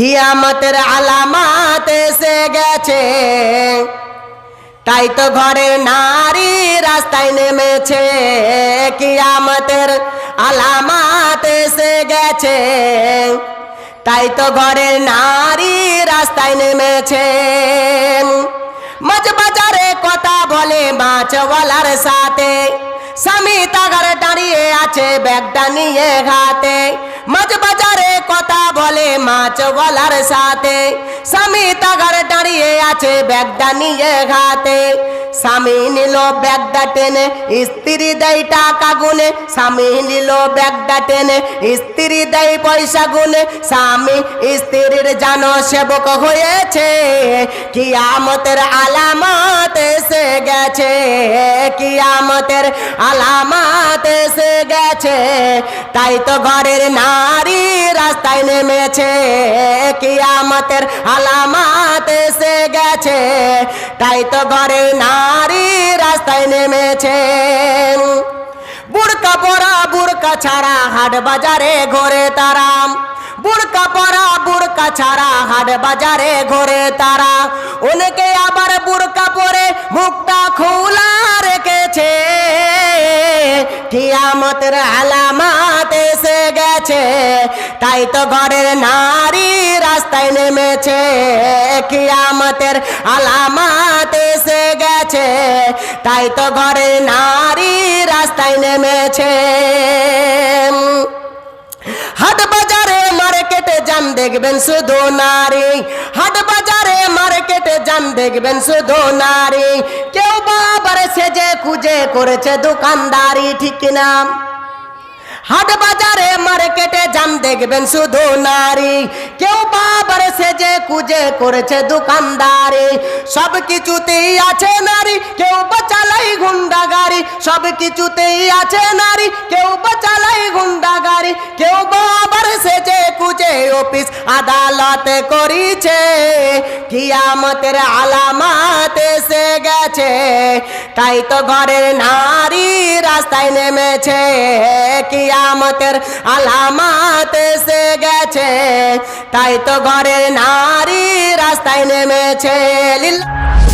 কিয়ামতের আলামাত এসে গেছে। তাই তো ঘরের নারী রাস্তায় নেমেছে। কিয়ামতের আলামাত এসে গেছে। তাই তো ঘরের নারী রাস্তায় নেমেছে। মাছ বাজারে কথা বলে মাছওয়ালার সাথে। স্বামী তাগার দাঁড়িয়ে আছে, ব্যাগটা নিয়ে ঘাতে মাছ বাজারে কথা বলে মাছ বলার সাথে। স্বামী তাগার দাঁড়িয়ে আছে ব্যাগটা নিয়ে ঘাতে স্বামী নিল ব্যাগটা টেনে, স্ত্রী দেয় টাকা গুনে। স্বামী নিল ব্যাগটা টেনে, স্ত্রী দেয় পয়সা গুনে। স্বামী স্ত্রীর জানো সেবক হয়েছে। কিয়ামতের আলামত কিয়ামতের আলামত এসে গেছে? তাই তো ঘরের নারী রাস্তায় নেমেছে। কিয়ামতের আলামত এসে গেছে? তাই তো ঘরের নারী রাস্তায় নেমেছে। বুড়কা পরা বুড়কা ছাড়া হাট বাজারে ঘোরে তারাম বুড়কা পরা বুড়কা ছাড়া হাট বাজারে ঘোরে তারা। অনেকে আবার বুড়কা পরে মুখটা কিয়ামতের আলামাত এসে গেছে। তাই তো ঘরের নারী রাস্তায় নেমেছে। কিয়ামতের আলামাত এসে গেছে। তাই তো ঘরের নারী রাস্তায় নেমেছে। হাট বাজারে মার্কেটে যান দেখবেন শুধু নারী। হাট বাজারে মার্কেটে যান দেখবেন শুধু নারী। সেজে খুঁজে করেছে দোকানদারি ঠিক না। হাট বাজারে মার্কেটে যান দেখবেন শুধু নারী। কেউ বাবার সেজে কুজে করেছে দোকানদারি। সব কিছুতেই আছে নারী, কেউ বাচালাই গুন্ডা গাড়ি সব কিছুতেই আছে নারী, কেউ বাচালাই গুন্ডা গাড়ি কেউ বাবার সেজে কুজে অফিস আদালতে করিছে। কিয়ামতের আলামাত সে গেছে। তাই তো ঘরের নারী রাস্তায় নেমেছে। কিয়ামতের আলামাত এসে গেছে। তাই তো ঘরের নারী রাস্তায় নেমেছে। লিল্লাহ